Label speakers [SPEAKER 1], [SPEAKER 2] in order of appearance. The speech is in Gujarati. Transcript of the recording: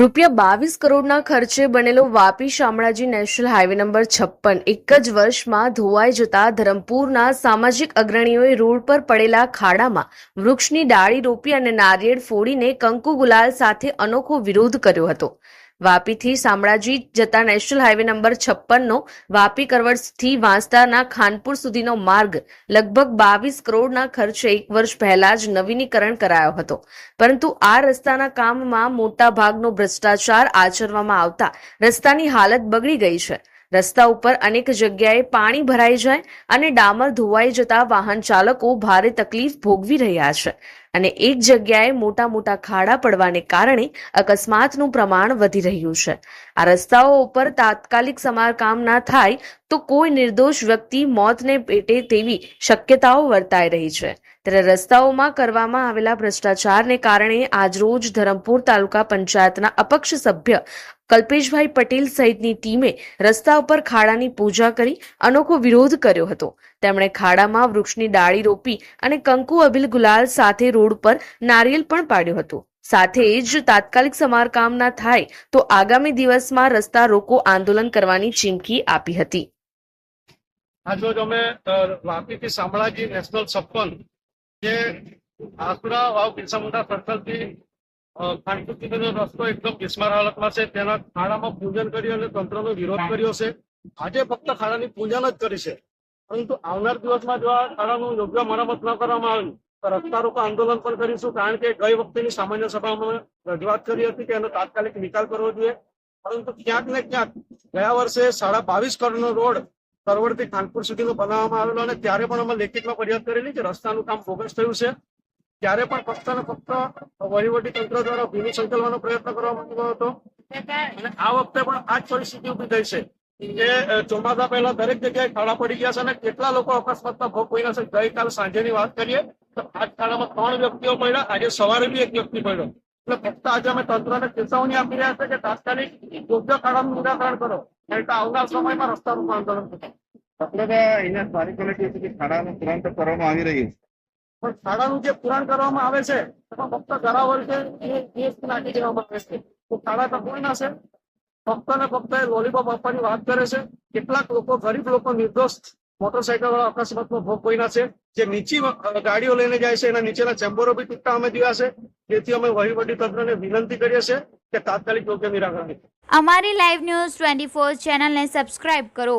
[SPEAKER 1] રૂપિયા બાવીસ કરોડના ખર્ચે બનેલો Vapi Shamlaji national highway number છપ્પન. એક જ વર્ષમાં ધોવાઈ જતા ધરમપુરના સામાજિક અગ્રણીઓએ રોડ પર પડેલા ખાડામાં વૃક્ષની ડાળી રોપી અને નારિયેળ ફોડીને કંકુ ગુલાલ સાથે અનોખો વિરોધ કર્યો હતો. વાપીથી શામળાજી જતા નેશનલ હાઈવે નંબર છપ્પનનો વાપી કરવડથી વાંસદાના ખાનપુર સુધીનો માર્ગ લગભગ બાવીસ કરોડના ખર્ચે એક વર્ષ પહેલા જ નવીનીકરણ કરાયો હતો. પરંતુ આ રસ્તાના કામમાં મોટા ભાગનો ભ્રષ્ટાચાર આચરવામાં આવતા રસ્તાની હાલત બગડી ગઈ છે. રસ્તા ઉપર અનેક જગ્યાએ પાણી ભરાઈ જાય અને ડામર ધોવાઈ જતા વાહન ચાલકો ભારે તકલીફ ભોગવી રહ્યા છે. અને એક જગ્યાએ મોટા મોટા ખાડા પડવાને કારણે અકસ્માતનું પ્રમાણ વધી રહ્યું છે. આ રસ્તાઓ ઉપર તાત્કાલિક સમારકામ ના થાય તો કોઈ નિર્દોષ વ્યક્તિ મોતને પેટે તેવી શક્યતાઓ વર્તાઈ રહી છે. ત્યારે રસ્તાઓમાં કરવામાં આવેલા ભ્રષ્ટાચારને કારણે આજરોજ ધરમપુર તાલુકા પંચાયતના અપક્ષ સભ્ય કલ્પેશભાઈ પટેલ સહિતની ટીમે રસ્તા ઉપર ખાડાની પૂજા કરી અનોખો વિરોધ કર્યો હતો. તેમણે ખાડામાં વૃક્ષની ડાળી રોપી અને કંકુ અભિલ ગુલાલ સાથે રોડ પર નારિયેલ પણ પાડ્યું હતું. સાથે જ તાત્કાલિક સમારકામ ના થાય તો આગામી દિવસમાં રસ્તા રોકો આંદોલન કરવાની ચીમકી આપી હતી.
[SPEAKER 2] આજરોજ અમે વાપીથી શામળાજી નેશનલ છપ્પન જે આસુરા વાવ બિરસા મુંડા સર્કલથી સુધીનો રસ્તો એકદમ બિસ્માર હાલતમાં છે. તેના ખાડામાં પૂજન કર્યું અને તંત્રનો વિરોધ કર્યો છે. આજે ફક્ત ખાડાની પૂજન જ કરી છે. પરંતુ આવનાર દિવસમાં જો ખાડાનું યોગ્ય મરામત ન કરવામાં આવ્યું તો રસ્તા રોકો આંદોલન પણ કરીશું. કારણ કે ગઈ વખતેની સામાન્ય સભામાં રજૂઆત કરી હતી કે એનો તાત્કાલિક નિકાલ કરવો જોઈએ. પરંતુ ક્યાંક ને ક્યાંક ગયા વર્ષે સાડા બાવીસ કરોડનો રોડ તરવડથી ખાનપુર સુધીનો બનાવવામાં આવેલો અને ત્યારે પણ અમે લેખિતમાં ફરિયાદ કરેલી કે રસ્તાનું કામ બોગસ થયું છે. ત્યારે પણ ફક્ત ને ફક્ત વહીવટી તંત્ર દ્વારા ભૂમિ સંકલવાનો પ્રયત્ન કરવામાં આવ્યો હતો. અને આ વખતે પણ આ જ પરિસ્થિતિ ઊભી થઈ છે. કે ચોમાસા પહેલા દરેક જગ્યાએ ખાડા પડી ગયા છે અને કેટલા લોકો અકસ્માતમાં ભોગ બન્યા છે. ગઈકાલ સાંજેની વાત કરીએ, તો આ ખાડામાં ત્રણ વ્યક્તિઓ પડ્યા આજે સવારે બી એક વ્યક્તિ પડ્યો એટલે ફક્ત આજે અમે તંત્રને ચેતવણી આપી રહ્યા છે કે તાત્કાલિક યોગ્ય ખાડાનું નિરાકરણ કરો. નહીં તો આવનાર સમયમાં રસ્તાનું આંદોલન થશે.
[SPEAKER 3] અહીંયા સ્થાનિક કલેક્ટર સુધી ખાડાનું તુરંત કરવામાં આવી રહ્યું છે.
[SPEAKER 2] પણ શાળાનું જે પુરાણ કરવામાં આવે છે, એમાં ફક્ત ઘણા વર્ષે એ નાખી દેવામાં આવે છે. તો શાળા તો કોઈ ના છે? ફક્ત ને ફક્ત એ લોલીપોપ આપવાની વાત કરે છે. કેટલાક લોકો, ગરીબ લોકો નિર્દોષ મોટરસાયકલ વાળા અકસ્માતમાં ભોગ બન્યા છે, જે નીચી ગાડીઓ લઈને જાય છે, એના નીચેના ચેમ્બરો બી તૂટતા અમે જોયા છે. જેથી અમે વહીવટી તંત્રને વિનંતી કરીએ છીએ કે તાત્કાલિક યોગ્ય નિરાકરણ
[SPEAKER 4] અમારી લાઈવ ન્યૂઝ ટ્વેન્ટી ફોર ચેનલને સબસ્ક્રાઇબ કરો.